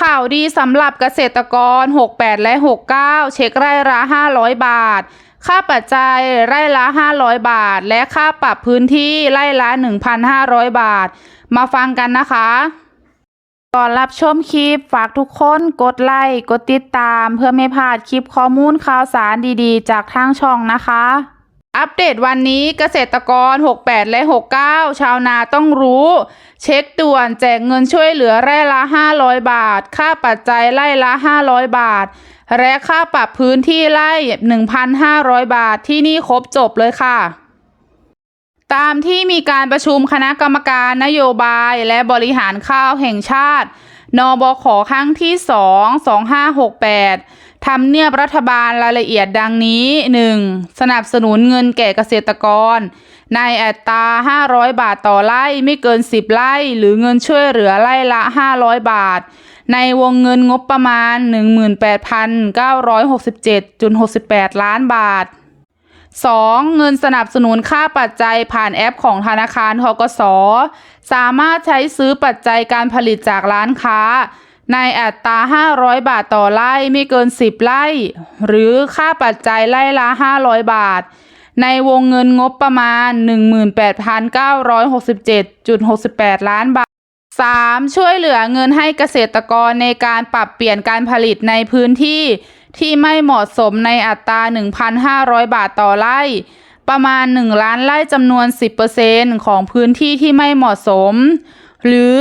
ข่าวดีสำหรับเกษตรกร 68 และ 69 เช็คไร่ละ 500 บาท ค่าปัจจัยไร่ละ 500 บาท และค่าปรับพื้นที่ไร่ละ 1,500 บาท มาฟังกันนะคะ ก่อนรับชมคลิปฝากทุกคนกดไลค์กดติดตาม เพื่อไม่พลาดคลิปข้อมูลข่าวสารดีๆ จากทางช่องนะคะ อัปเดตวันนี้เกษตรกร 68 และ 69 ชาวนาต้องรู้ เช็คด่วนแจกเงินช่วยเหลือไร่ละ 500 บาท ค่าปัจจัยไร่ละ 500 บาท และค่าปรับพื้นที่ไร่ 1,500 บาทที่นี่ครบจบเลยค่ะ ตามที่มีการประชุมคณะกรรมการนโยบายและบริหารข้าวแห่งชาติ นบขครั้งที่ 2 2568 ทำเนียบรัฐบาลรายละเอียดดังนี้ 1. สนับสนุนเงินแก่เกษตรกร ในอัตรา 500 บาทต่อไร่ไม่เกิน 10 ไร่ หรือเงินช่วยเหลือไร่ละ 500 บาท ในวงเงินงบประมาณ 18,967.68 ล้านบาท 2. เงินสนับสนุนค่าปัจจัยผ่านแอปของธนาคารทกส สามารถใช้ซื้อปัจจัยการผลิตจากร้านค้า ในอัตรา 500 บาทต่อไร่ไม่เกิน 10 ไร่ หรือค่าปัจจัยไร่ละ 500 บาท ในวงเงินงบประมาณ 18,967.68 ล้านบาท 3. ช่วยเหลือเงินให้เกษตรกรในการปรับเปลี่ยนการผลิตในพื้นที่ ที่ไม่เหมาะสมในอัตรา 1,500 บาทต่อไร่ ประมาณ 1 ล้านไร่จำนวน 10%ของพื้นที่ที่ไม่เหมาะสม หรือ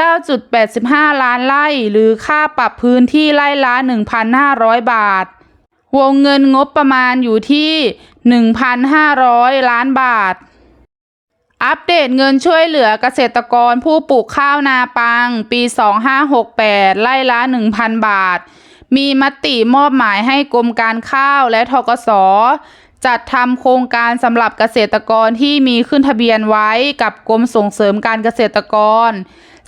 9.85 ล้านไร่หรือค่าปรับพื้นที่ไร่ละ 1,500 บาท วงเงินงบประมาณอยู่ที่ 1,500 ล้านบาท อัปเดตเงินช่วยเหลือเกษตรกรผู้ปลูกข้าวนาปัง ปี 2568 ไร่ละ 1,000 บาท มีมติมอบหมายให้กรมการข้าวและทกส จัดทำโครงการสำหรับเกษตรกรที่มีขึ้นทะเบียนไว้กับกรมส่งเสริมการเกษตรกร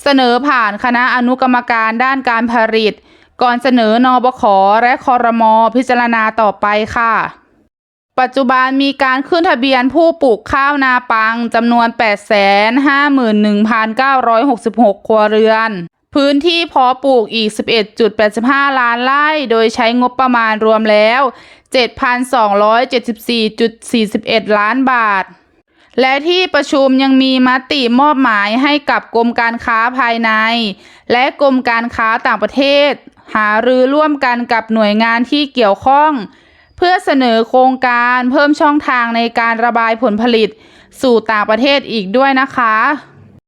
เสนอผ่านคณะอนุกรรมการด้านการผลิต ก่อนเสนอนบขและคอรมอพิจารณาต่อไปค่ะ ปัจจุบันมีการขึ้นทะเบียนผู้ปลูกข้าวนาปังจำนวน 851,966 ครัวเรือน พื้นที่เพาะปลูกอีก 11.85 ล้านไร่ โดยใช้งบประมาณรวมแล้ว 7,274.41 ล้านบาท และที่ประชุมยังมีมติมอบหมายให้กับกรมการค้าภายใน และกรมการค้าต่างประเทศ หารือร่วมกันกับหน่วยงานที่เกี่ยวข้อง เพื่อเสนอโครงการเพิ่มช่องทางในการระบายผลผลิต สู่ต่างประเทศอีกด้วยนะคะ